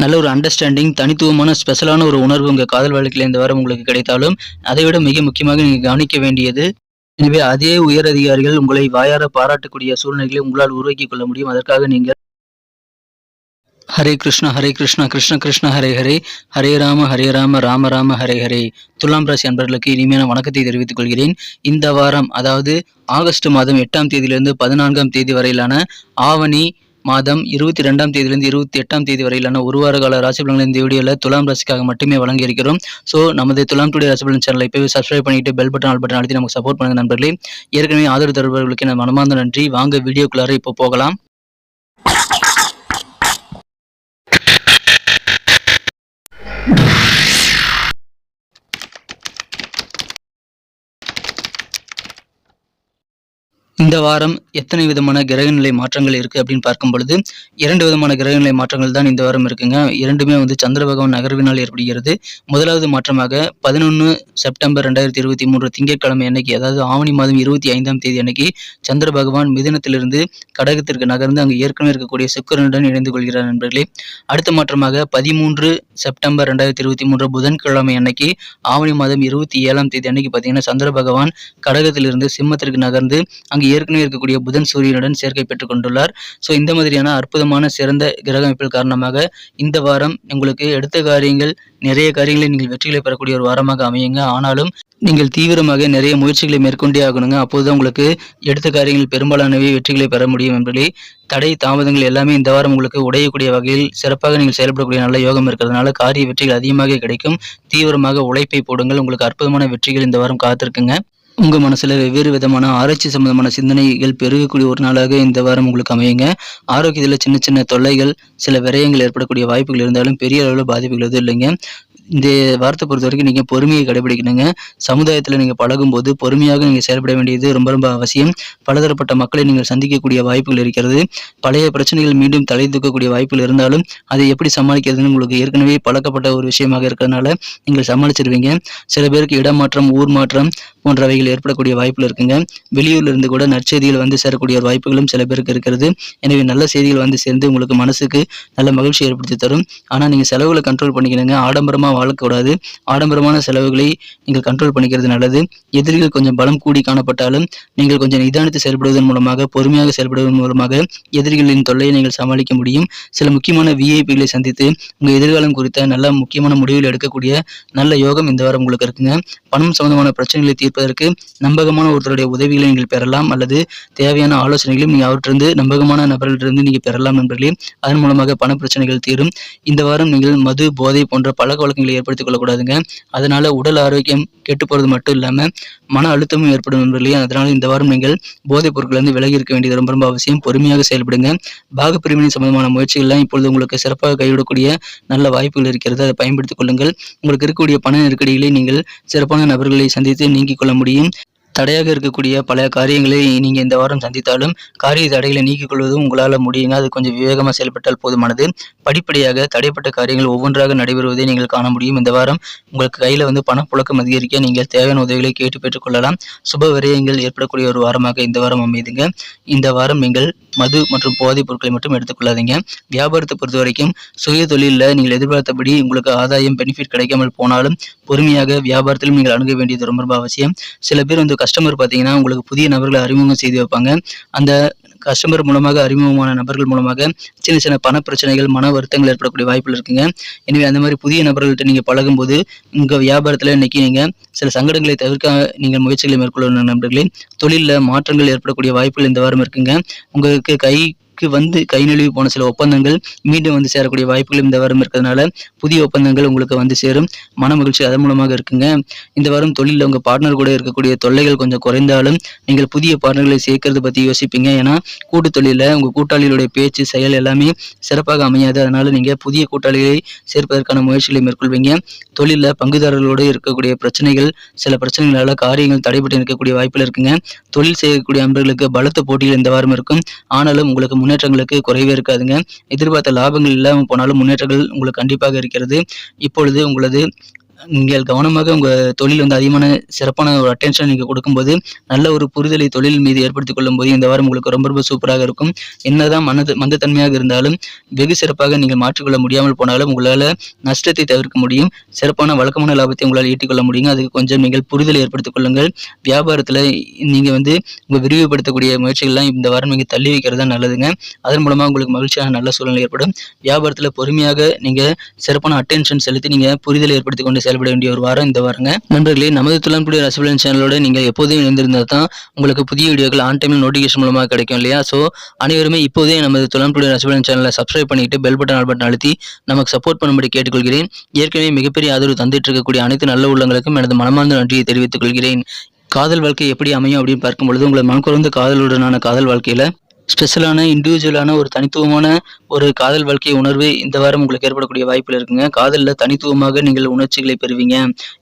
நல்ல ஒரு அண்டர்ஸ்டாண்டிங் தனித்துவமான ஸ்பெஷலான ஒரு உணர்வு உங்கள் காதல் வாழ்க்கையில் இந்த வாரம் உங்களுக்கு கிடைத்தாலும் அதை விட மிக முக்கியமாக நீங்கள் கவனிக்க வேண்டியது எனவே அதே உயர் அதிகாரிகள் உங்களை வாயார பாராட்டக்கூடிய சூழ்நிலைகளை உங்களால் உருவாக்கிக் கொள்ள முடியும். அதற்காக நீங்கள் ஹரே கிருஷ்ணா ஹரே கிருஷ்ணா கிருஷ்ண கிருஷ்ண ஹரே ஹரே ஹரே ராம ஹரே ராம ராம ராம ஹரே ஹரே. துலாம் ராசி அன்பர்களுக்கு இனிமையான வணக்கத்தை தெரிவித்துக் கொள்கிறேன். இந்த வாரம் அதாவது ஆகஸ்ட் மாதம் எட்டாம் தேதியிலிருந்து பதினான்காம் தேதி வரையிலான ஆவணி மாதம் இருபத்தி ரெண்டாம் தேதியிலிருந்து இருபத்தி எட்டாம் தேதி வரையிலான ஒரு வார கால ராசி பலன்கள் இந்த வீடியோவில் துலாம் ராசிக்காக மட்டுமே வழங்கியிருக்கிறோம். ஸோ நமது துலாம் டுடே ராசி பலன் சேனலை இப்போவே சப்ஸ்கிரைப் பண்ணிட்டு பெல் பட்டன் ஆல் பட்டன் அழுத்தி நமக்கு சப்போர்ட் பண்ணுங்க நண்பர்களே. ஏற்கனவே ஆதரவு தருபவர்களுக்கு நான் மனமார்ந்த நன்றி. வாங்க வீடியோக்குள்ளார இப்போ போகலாம். இந்த வாரம் எத்தனை விதமான கிரகநிலை மாற்றங்கள் இருக்குது அப்படின்னு பார்க்கும் பொழுது இரண்டு விதமான கிரகநிலை மாற்றங்கள் தான் இந்த வாரம் இருக்குங்க. இரண்டுமே வந்து சந்திர பகவான் நகர்வினால் ஏற்படுகிறது. முதலாவது மாற்றமாக பதினொன்று செப்டம்பர் ரெண்டாயிரத்தி இருபத்தி மூன்று திங்கட்கிழமை அன்னைக்கு அதாவது ஆவணி மாதம் இருபத்தி ஐந்தாம் தேதி அன்னைக்கு சந்திர பகவான் மிதனத்திலிருந்து கடகத்திற்கு நகர்ந்து அங்கு ஏற்கனவே இருக்கக்கூடிய சுக்கரனுடன் இணைந்து கொள்கிறார் நண்பர்களே. அடுத்த மாற்றமாக பதிமூன்று செப்டம்பர் ரெண்டாயிரத்தி இருபத்தி மூன்று புதன்கிழமை அன்னைக்கு ஆவணி மாதம் இருபத்தி ஏழாம் தேதி அன்னைக்கு பார்த்தீங்கன்னா சந்திர பகவான் கடகத்திலிருந்து சிம்மத்திற்கு நகர்ந்து அங்கு ஏற்கனவே இருக்கக்கூடிய புதன் சூரியனுடன் சேர்க்கை பெற்றுக் கொண்டுள்ளார். ஸோ இந்த மாதிரியான அற்புதமான சிறந்த கிரக அமைப்பில் காரணமாக இந்த வாரம் உங்களுக்கு எடுத்த காரியங்கள் நிறைய காரியங்களை நீங்கள் வெற்றிகளை பெறக்கூடிய ஒரு வாரமாக அமையுங்க. ஆனாலும் நீங்கள் தீவிரமாக நிறைய முயற்சிகளை மேற்கொண்டே ஆகணுங்க. அப்போதுதான் உங்களுக்கு எடுத்த காரியங்கள் பெரும்பாலானவை வெற்றிகளை பெற முடியும் என்பதை தடை தாமதங்கள் எல்லாமே இந்த வாரம் உங்களுக்கு உடையக்கூடிய வகையில் சிறப்பாக நீங்கள் செயல்படக்கூடிய நல்ல யோகம் இருக்கிறதுனால காரிய வெற்றிகள் அதிகமாக கிடைக்கும். தீவிரமாக உழைப்பை போடுங்கள். உங்களுக்கு அற்புதமான வெற்றிகள் இந்த வாரம் காத்திருக்குங்க. உங்கள் மனசில் வெவ்வேறு விதமான ஆராய்ச்சி சம்பந்தமான சிந்தனைகள் பெருகக்கூடிய ஒரு நாளாக இந்த வாரம் உங்களுக்கு அமையுங்க. ஆரோக்கியத்தில் சின்ன சின்ன தொல்லைகள் சில விரயங்கள் ஏற்படக்கூடிய வாய்ப்புகள் இருந்தாலும் பெரிய அளவில் பாதிப்புகள் எதுவும் இல்லைங்க. இந்த வாரத்தை பொறுத்த வரைக்கும் நீங்கள் பொறுமையை கடைபிடிக்கணுங்க. சமுதாயத்தில் நீங்கள் பழகும்போது பொறுமையாக நீங்கள் செயல்பட வேண்டியது ரொம்ப ரொம்ப அவசியம். பலதரப்பட்ட மக்களை நீங்கள் சந்திக்கக்கூடிய வாய்ப்புகள் இருக்கிறது. பழைய பிரச்சனைகள் மீண்டும் தலை தூக்கக்கூடிய வாய்ப்புகள் இருந்தாலும் அதை எப்படி சமாளிக்கிறதுன்னு உங்களுக்கு ஏற்கனவே பழக்கப்பட்ட ஒரு விஷயமாக இருக்கிறதுனால நீங்கள் சமாளிச்சிருவீங்க. சில பேருக்கு இடமாற்றம் ஊர் மாற்றம் போன்றவைகள் ஏற்படக்கூடிய வாய்ப்புகள் இருக்குங்க. வெளியூர்ல இருந்து கூட நற்செய்திகள் வந்து சேரக்கூடிய ஒரு வாய்ப்புகளும் சில பேருக்கு இருக்கிறது. எனவே நல்ல செய்திகள் வந்து சேர்ந்து உங்களுக்கு மனசுக்கு நல்ல மகிழ்ச்சி ஏற்படுத்தி தரும். ஆனால் நீங்கள் செலவுகளை கண்ட்ரோல் பண்ணிக்கணுங்க. ஆடம்பரமாக வாழக்கூடாது ஆடம்பரமான செலவுகளை நீங்கள் கண்ட்ரோல் பண்ணிக்கிறது நல்லது. எதிரிகள் கொஞ்சம் பலம் கூடி காணப்பட்டாலும் நீங்கள் கொஞ்சம் நிதானித்து செயல்படுவதன் மூலமாக பொறுமையாக செயல்படுவதன் மூலமாக எதிரிகளின் தொல்லையை நீங்கள் சமாளிக்க முடியும். சில முக்கியமான விஐபிகளை சந்தித்து உங்கள் எதிர்காலம் குறித்த நல்ல முக்கியமான முடிவுகள் எடுக்கக்கூடிய நல்ல யோகம் இந்த வாரம் உங்களுக்கு இருக்குங்க. பணம் சம்பந்தமான பிரச்சனைகளை தீர்ப்பதற்கு நம்பகமான ஒருத்தருடைய உதவிகளை நீங்கள் பெறலாம் அல்லது தேவையான ஆலோசனைகளையும் நீங்கள் அவற்றிலிருந்து நம்பகமான நபர்களிடமிருந்து நீங்கள் பெறலாம் நண்பர்களே. அதன் மூலமாக பண பிரச்சனைகள் தீரும். இந்த வாரம் நீங்கள் மது போதை போன்ற பழக்க வழக்கங்களை ஏற்படுத்திக் கொள்ளக்கூடாதுங்க. அதனால உடல் ஆரோக்கியம் கெட்டு போறது மட்டும் இல்லாம மன அழுத்தமும் ஏற்படும் நண்பர்களே. அதனால இந்த வாரம் நீங்கள் போதைப் பொருட்களிலிருந்து விலகி இருக்க வேண்டியது ரொம்ப ரொம்ப அவசியம். பொறுமையாக செயல்படுங்க. பாகப்பிரிவினை சம்பந்தமான முயற்சிகள்லாம் இப்பொழுது உங்களுக்கு சிறப்பாக கைவிடக்கூடிய நல்ல வாய்ப்புகள் இருக்கிறது. அதை பயன்படுத்திக் கொள்ளுங்கள். உங்களுக்கு இருக்கக்கூடிய பண நெருக்கடிகளை நீங்கள் சிறப்பான நபர்களை சந்தித்து நீங்கிக் கொள்ள முடியும். தடையாக இருக்கக்கூடிய பல காரியங்களை நீங்கள் இந்த வாரம் சந்தித்தாலும் காரிய தடைகளை நீக்கிக் கொள்வதும் உங்களால் முடியுங்க. அது கொஞ்சம் விவேகமாக செயல்பட்டால் போதுமானது. படிப்படியாக தடைப்பட்ட காரியங்கள் ஒவ்வொன்றாக நடைபெறுவதை நீங்கள் காண முடியும். இந்த வாரம் உங்களுக்கு கையில் வந்து பணப்புழக்கம் அதிகரிக்க நீங்கள் தேவையான உதவிகளை கேட்டு பெற்றுக்கொள்ளலாம் சுப விரயங்கள் ஏற்படக்கூடிய ஒரு வாரமாக இந்த வாரம் அமைதுங்க. இந்த வாரம் நீங்கள் மது மற்றும் போதைப் பொருட்களை மட்டும் எடுத்துக்கொள்ளாதீங்க வியாபாரத்தை பொறுத்த வரைக்கும் சுய தொழிலில் நீங்கள் எதிர்பார்த்தபடி உங்களுக்கு ஆதாயம் பெனிஃபிட் கிடைக்காமல் போனாலும் பொறுமையாக வியாபாரத்திலும் நீங்கள் அணுக வேண்டியது ரொம்ப ரொம்ப அவசியம். சில பேர் வந்து கஸ்டமர் பார்த்தீங்கன்னா உங்களுக்கு புதிய நபர்களை அறிமுகம் செய்து வைப்பாங்க. அந்த கஸ்டமர் மூலமாக அறிமுகமான நபர்கள் மூலமாக சின்ன சின்ன பண பிரச்சனைகள் மன வருத்தங்கள் ஏற்படக்கூடிய வாய்ப்புகள் இருக்குங்க. எனவே அந்த மாதிரி புதிய நபர்கள்ட்ட நீங்கள் பழகும்போது உங்கள் வியாபாரத்தில் இன்றைக்கி நீங்கள் சில சங்கடங்களை தவிர்க்க நீங்கள் முயற்சிகளை மேற்கொள்ளணும் நண்பர்களே. தொழிலில் மாற்றங்கள் ஏற்படக்கூடிய வாய்ப்புகள் இந்த வாரம் இருக்குங்க. உங்களுக்கு கை க்கு வந்து கை நழுவி போன சில ஒப்பந்தங்கள் மீண்டும் வந்து சேரக்கூடிய வாய்ப்புகள் இந்த வாரம் இருக்கிறதுனால புதிய ஒப்பந்தங்கள் உங்களுக்கு வந்து சேரும். மன மகிழ்ச்சி அதன் மூலமாக இருக்குங்க. இந்த வாரம் தொழிலில் உங்கள் பார்ட்னர் கூட இருக்கக்கூடிய தொல்லைகள் கொஞ்சம் குறைந்தாலும் நீங்கள் புதிய பார்ட்னர்களை சேர்க்கறது பற்றி யோசிப்பீங்க. ஏன்னா கூட்டு தொழிலில் உங்கள் கூட்டாளிகளுடைய பேச்சு செயல் எல்லாமே சிறப்பாக அமையாது. அதனால நீங்கள் புதிய கூட்டாளிகளை சேர்ப்பதற்கான முயற்சிகளை மேற்கொள்வீங்க. தொழிலில் பங்குதாரர்களோடு இருக்கக்கூடிய பிரச்சனைகள் சில பிரச்சனைகளால் காரியங்கள் தடைபட்டு இருக்கக்கூடிய வாய்ப்பில் இருக்குங்க. தொழில் செய்யக்கூடிய அன்பர்களுக்கு பலத்த போட்டிகள் இந்த வாரம் இருக்கும். ஆனாலும் உங்களுக்கு முன்னேற்றங்களுக்கு குறைவே இருக்காதுங்க. எதிர்பார்த்த லாபங்கள் இல்லாமல் போனாலும் முன்னேற்றங்கள் உங்களுக்கு கண்டிப்பாக இருக்கிறது. இப்பொழுது உங்களது நீங்கள் கவனமாக உங்கள் தொழில் வந்து அதிகமான சிறப்பான ஒரு அட்டென்ஷன் நீங்கள் கொடுக்கும்போது நல்ல ஒரு புரிதலை தொழில் மீது ஏற்படுத்திக் கொள்ளும்போது இந்த வாரம் உங்களுக்கு ரொம்ப ரொம்ப சூப்பராக இருக்கும். என்னதான் மனது மந்தத்தன்மையாக இருந்தாலும் வெகு சிறப்பாக நீங்கள் மாற்றிக்கொள்ள முடியாமல் போனாலும் உங்களால் நஷ்டத்தை தவிர்க்க முடியும். சிறப்பான வழக்கமான லாபத்தை உங்களால் ஈட்டிக்கொள்ள முடியும். அதுக்கு கொஞ்சம் நீங்கள் புரிதலை ஏற்படுத்திக் கொள்ளுங்கள். வியாபாரத்தில் நீங்கள் வந்து உங்கள் விரிவுபடுத்தக்கூடிய முயற்சிகள்லாம் இந்த வாரம் நீங்கள் தள்ளி வைக்கிறது தான் நல்லதுங்க. அதன் மூலமாக உங்களுக்கு மகிழ்ச்சியான நல்ல சூழ்நிலை ஏற்படும். வியாபாரத்தில் பொறுமையாக நீங்கள் சிறப்பான அட்டென்ஷன் செலுத்தி நீங்கள் புரிதலை ஏற்படுத்தி கொண்டு செயல்பட வேண்டிய ஒரு வாரம் இந்த வாரங்க. நண்பர்களே நமது துளம்புடைய ரசபலன் சேனலோட நீங்கள் எப்போதும் இணைந்திருந்தால் தான் உங்களுக்கு புதிய வீடியோக்கள் ஆன் டைமில் நோட்டிஃபிகேஷன் மூலமாக கிடைக்கும் இல்லையா? ஸோ அனைவருமே இப்போதே நமது துளம்புடைய ரசபலன் சேனலை சப்ஸ்கிரைப் பண்ணிட்டு பெல் பட்டன் ஆல் பட்டன் அழுத்தி நமக்கு சப்போர்ட் பண்ணும்படி கேட்டுக்கொள்கிறேன். ஏற்கனவே மிகப்பெரிய ஆதரவு தந்துட்டு இருக்கக்கூடிய அனைத்து நல்ல உள்ளங்களுக்கும் எனது மனமார்ந்த நன்றியை தெரிவித்துக் கொள்கிறேன். காதல் வாழ்க்கை எப்படி அமையும் அப்படின்னு பார்க்கும்பொழுது உங்களை மனக்குறந்த காதலுடனான காதல் வாழ்க்கையில் ஸ்பெஷலான இண்டிவிஜுவலான ஒரு தனித்துவமான ஒரு காதல் வாழ்க்கை உணர்வு இந்த வாரம் உங்களுக்கு ஏற்படக்கூடிய வாய்ப்பில் இருக்குங்க. காதலில் தனித்துவமாக நீங்கள் உணர்ச்சிகளை பெறுவீங்க.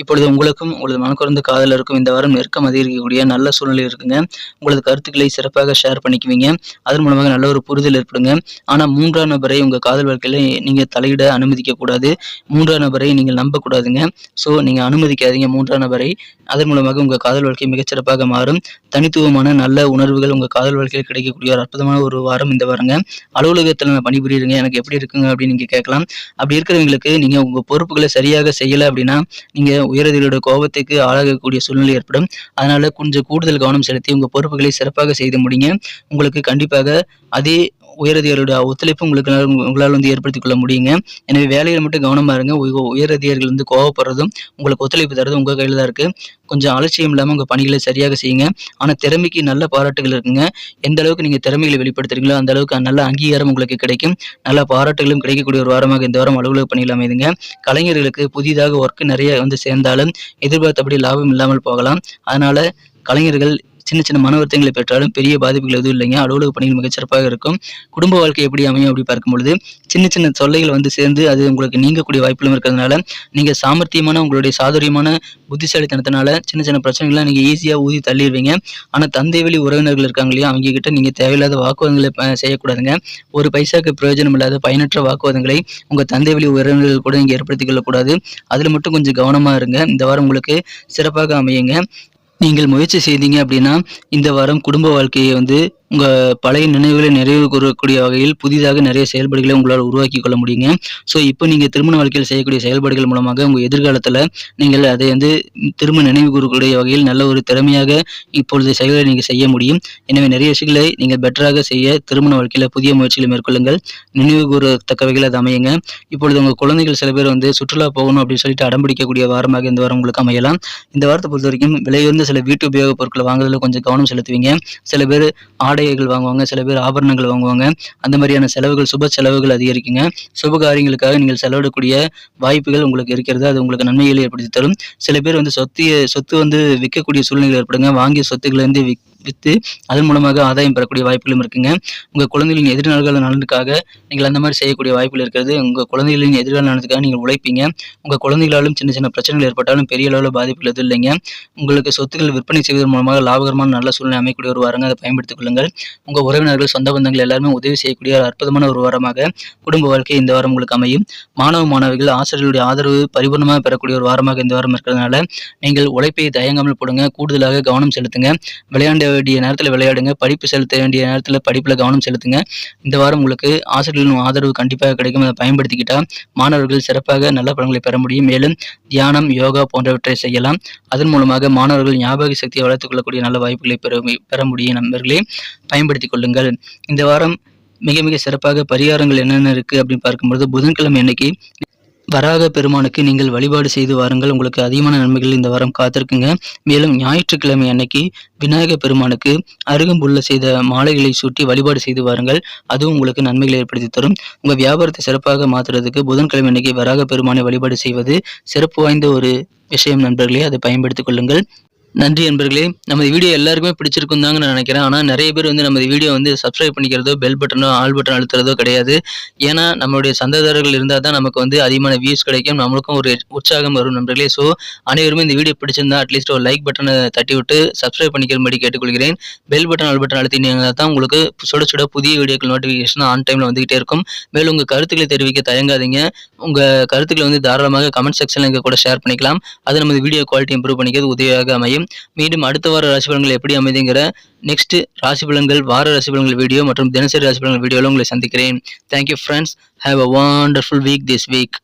இப்பொழுது உங்களுக்கும் உங்களது மனக்குறந்த காதலருக்கும் இந்த வாரம் நெருக்கம் அதிகரிக்கக்கூடிய நல்ல சூழ்நிலை இருக்குங்க. உங்களது கருத்துக்களை சிறப்பாக ஷேர் பண்ணிக்குவீங்க. அதன் மூலமாக நல்ல ஒரு புரிதல் ஏற்படுங்க. ஆனால் மூன்றாம் நபரை உங்கள் காதல் வாழ்க்கையில் நீங்கள் தலையிட அனுமதிக்க கூடாது. மூன்றாம் நபரை நீங்கள் நம்பக்கூடாதுங்க. ஸோ நீங்கள் அனுமதிக்காதீங்க மூன்றாம் நபரை. அதன் மூலமாக உங்கள் காதல் வாழ்க்கை மிகச்சிறப்பாக மாறும். தனித்துவமான நல்ல உணர்வுகள் உங்கள் காதல் வாழ்க்கையில் கிடைக்கக்கூடிய ஒரு அற்புதமான ஒரு வாரம் இந்த வாரங்க. அலுவலகத்தில் நான் பணிபுரியிருங்க எனக்கு எப்படி இருக்குங்க அப்படின்னு நீங்கள் கேட்கலாம். அப்படி இருக்கிறவங்களுக்கு நீங்கள் உங்கள் பொறுப்புகளை சரியாக செய்யலை அப்படின்னா நீங்கள் உயரதிகளோட கோபத்துக்கு ஆளாகக்கூடிய சூழ்நிலை ஏற்படும். அதனால கொஞ்சம் கூடுதல் கவனம் செலுத்தி உங்கள் பொறுப்புகளை சிறப்பாக செய்து முடிங்க. உங்களுக்கு கண்டிப்பாக அதே உயரதிகாரியோட ஒத்துழைப்பு உங்களுக்கு உங்களால் வந்து ஏற்படுத்திக் கொள்ள முடியுங்க. எனவே வேலையில் மட்டும் கவனமாக இருங்க. உயரதிகாரிகள் வந்து கோவப்படுறதும் உங்களுக்கு ஒத்துழைப்பு தரதும் உங்கள் கையில் தான் இருக்குது கொஞ்சம் அலட்சியம் இல்லாமல் உங்கள் பணிகளை சரியாக செய்யுங்க. ஆனால் திறமைக்கு நல்ல பாராட்டுகள் இருக்குங்க. எந்த அளவுக்கு நீங்கள் திறமைகளை வெளிப்படுத்துறீங்களோ அந்த அளவுக்கு நல்ல அங்கீகாரம் உங்களுக்கு கிடைக்கும். நல்ல பாராட்டுகளும் கிடைக்கக்கூடிய ஒரு வாரமாக இந்த வாரம் அலுவலக பணியில் அமைதுங்க. கலைஞர்களுக்கு புதிதாக ஒர்க் நிறைய வந்து சேர்ந்தாலும் எதிர்பார்த்தபடி லாபம் இல்லாமல் போகலாம். அதனால் கலைஞர்கள் சின்ன சின்ன மன வருத்தங்களை பெற்றாலும் பெரிய பாதிப்புகள் எதுவும் இல்லைங்க. அலுவலக பணிகள் மிகச்சிறப்பாக இருக்கும். குடும்ப வாழ்க்கை எப்படி அமையும் அப்படி பார்க்கும்பொழுது சின்ன சின்ன தொல்லைகள் வந்து சேர்ந்து அது உங்களுக்கு நீங்கக்கூடிய வாய்ப்புகளும் இருக்கிறதுனால நீங்கள் சாமர்த்தியமான உங்களுடைய சாதுரியமான புத்திசாலித்தனத்தினால சின்ன சின்ன பிரச்சனைகள்லாம் நீங்கள் ஈஸியாக ஊதி தள்ளிடுவீங்க. ஆனால் தந்தை வழி உறவினர்கள் இருக்காங்க இல்லையா அவங்க கிட்ட நீங்கள் தேவையில்லாத வாக்குவாதங்களை செய்யக்கூடாதுங்க. ஒரு பைசாக்கு பிரயோஜனம் இல்லாத பயனற்ற வாக்குவாதங்களை உங்கள் தந்தை வழி உறவினர்கள் கூட நீங்கள் ஏற்படுத்திக் கொள்ளக்கூடாது. அதில் மட்டும் கொஞ்சம் கவனமாக இருங்க. இந்த வாரம் உங்களுக்கு சிறப்பாக அமையுங்க. நீங்கள் முயற்சி செய்தீங்க அப்படின்னா இந்த வாரம் குடும்ப வாழ்க்கையை வந்து உங்கள் பழைய நினைவுகளை நிறைவு கூறக்கூடிய வகையில் புதிதாக நிறைய செயல்பாடுகளை உங்களால் உருவாக்கி கொள்ள முடியுங்க. ஸோ இப்போ நீங்கள் திருமண வாழ்க்கையில் செய்யக்கூடிய செயல்பாடுகள் மூலமாக உங்கள் எதிர்காலத்தில் நீங்கள் அதை வந்து திரும்ப நினைவு கூறக்கூடிய வகையில் நல்ல ஒரு திறமையாக இப்பொழுது செயல்களை நீங்கள் செய்ய முடியும். எனவே நிறைய விஷயங்களை நீங்கள் பெட்டராக செய்ய திருமண வாழ்க்கையில் புதிய முயற்சிகளை மேற்கொள்ளுங்கள். நினைவு கூறத்தக்க வகையில் அது அமையுங்க. இப்பொழுது உங்கள் குழந்தைகள் சில பேர் வந்து சுற்றுலா போகணும் அப்படின்னு சொல்லிட்டு அடம்பிடிக்கக்கூடிய வாரமாக இந்த வாரம் உங்களுக்கு அமையலாம். இந்த வாரத்தை பொறுத்த வரைக்கும் விலையுயர்ந்த சில வீட்டு உபயோகப் பொருட்களை வாங்குறதுல கொஞ்சம் கவனம் செலுத்துவீங்க. சில பேர் ஆடைகள் வாங்குவாங்க சில பேர் ஆபரணங்கள் வாங்குவாங்க. அந்த மாதிரியான செலவுகள் சுப செலவுகள் அதிகரிக்குங்க. சுப காரியங்களுக்காக நீங்கள் செலவிடக்கூடிய வாய்ப்புகள் உங்களுக்கு இருக்கிறது. அது உங்களுக்கு நன்மைகளை ஏற்படுத்தி தரும். சில பேர் வந்து சொத்து சொத்து வந்து விற்கக்கூடிய சூழ்நிலை ஏற்படுங்க. வாங்கிய சொத்துக்களை வந்து விக் விற்று அதன் மூலமாக ஆதாயம் பெறக்கூடிய வாய்ப்புகளும் இருக்குங்க. உங்கள் குழந்தைகளின் எதிர்நாள்கள் நலனுக்காக நீங்கள் அந்த மாதிரி செய்யக்கூடிய வாய்ப்புகள் இருக்கிறது. உங்கள் குழந்தைகளின் எதிர்கால நலனுக்காக நீங்கள் உழைப்பீங்க. உங்கள் குழந்தைகளாலும் சின்ன சின்ன பிரச்சனைகள் ஏற்பட்டாலும் பெரிய அளவில் பாதிப்புகள் எதுவும் இல்லைங்க. உங்களுக்கு சொத்துக்கள் விற்பனை செய்வதன் மூலமாக லாபகரமான நல்ல சூழ்நிலை அமையக்கூடிய ஒரு வாரங்க. அதை பயன்படுத்திக் கொள்ளுங்கள். உங்கள் உறவினர்கள் சொந்த பந்தங்கள் எல்லாருமே உதவி செய்யக்கூடிய ஒரு அற்புதமான ஒரு வாரமாக குடும்ப வாழ்க்கை இந்த வாரம் உங்களுக்கு அமையும். மாணவ மாணவிகள் ஆசிரியர்களுடைய ஆதரவு பரிபூர்ணமாக பெறக்கூடிய ஒரு வாரமாக இந்த வாரம் இருக்கிறதுனால நீங்கள் உழைப்பை தயங்காமல் போடுங்க. கூடுதலாக கவனம் செலுத்துங்க. விளையாண்டு வேண்டிய நேரத்தில் விளையாடுங்க. படிப்பு செலுத்த வேண்டிய நேரத்தில் படிப்பில் கவனம் செலுத்துங்க. இந்த வாரம் உங்களுக்கு ஆசிரியர்களின் ஆதரவு கண்டிப்பாக கிடைக்கும். அதை பயன்படுத்திக்கிட்டால் மாணவர்கள் சிறப்பாக நல்ல பலன்களை பெற முடியும். மேலும் தியானம் யோகா போன்றவற்றை செய்யலாம். அதன் மூலமாக மாணவர்கள் ஞாபக சக்தியை வளர்த்துக்கொள்ளக்கூடிய நல்ல வாய்ப்புகளை பெற பெற முடியும் நண்பர்களே. பயன்படுத்திக் கொள்ளுங்கள். இந்த வாரம் மிக மிக சிறப்பாக பரிகாரங்கள் என்னென்ன இருக்குது அப்படின்னு பார்க்கும்பொழுது புதன்கிழமை அன்னைக்கு வராக பெருமானுக்கு நீங்கள் வழிபாடு செய்து வாருங்கள். உங்களுக்கு அதிகமான நன்மைகள் இந்த வாரம் காத்திருக்குங்க. மேலும் ஞாயிற்றுக்கிழமை அன்னைக்கு விநாயக பெருமானுக்கு அருகம்புல்ல செய்த மாலைகளை சூட்டி வழிபாடு செய்து வாருங்கள். அதுவும் உங்களுக்கு நன்மைகளை ஏற்படுத்தி தரும். உங்கள் வியாபாரத்தை சிறப்பாக மாற்றுறதுக்கு புதன்கிழமை அன்னைக்கு வராக பெருமானை வழிபாடு செய்வது சிறப்பு வாய்ந்த ஒரு விஷயம் நண்பர்களே. அதை பயன்படுத்திக் கொள்ளுங்கள். நன்றி நண்பர்களே. நமது வீடியோ எல்லாருக்குமே பிடிச்சிருக்கும் தாங்க நான் நினைக்கிறேன். ஆனால் நிறைய பேர் வந்து நமது வீடியோ வந்து சப்ஸ்கிரைப் பண்ணிக்கிறதோ பெல் பட்டனோ ஆல் பட்டன் அழுத்துறதோ கிடையாது. ஏன்னா நம்மளுடைய சந்ததாரர்கள் இருந்தால் தான் நமக்கு வந்து அதிகமான வியூஸ் கிடைக்கும். நம்மளுக்கும் ஒரு உற்சாகம் வரும் நண்பர்களே. ஸோ அனைவருமே இந்த வீடியோ பிடிச்சிருந்தா அட்லீஸ்ட் ஒரு லைக் பட்டனை தட்டி விட்டு சப்ஸ்கிரைப் பண்ணிக்கிறபடி கேட்டுக்கொள்கிறேன். பெல் பட்டன் ஆல் பட்டன் அழுத்தினீங்கன்னா தான் உங்களுக்கு சுட சுட புதிய வீடியோக்கள் நோட்டிஃபிகேஷன் ஆன் டைமில் வந்துகிட்டே இருக்கும். மேலும் உங்கள் கருத்துக்களை தெரிவிக்க தயங்காதீங்க. உங்கள் கருத்துக்களை வந்து தாராளமாக கமெண்ட் செக்ஷனில் எங்கள் கூட ஷேர் பண்ணிக்கலாம். அது நமது வீடியோ குவாலிட்டி இம்ப்ரூவ் பண்ணிக்கிறது உதவியாக அமையும். மீண்டும் அடுத்த வார ராசி பலன்கள் எப்படி அமைதிங்கிற நெக்ஸ்ட் ராசி பலன்கள் வார ராசி பலன்கள் வீடியோ மற்றும் தினசரி ராசி பலன்கள் வீடியோவில் உங்களை சந்திக்கிறேன். Thank you friends have a wonderful week this week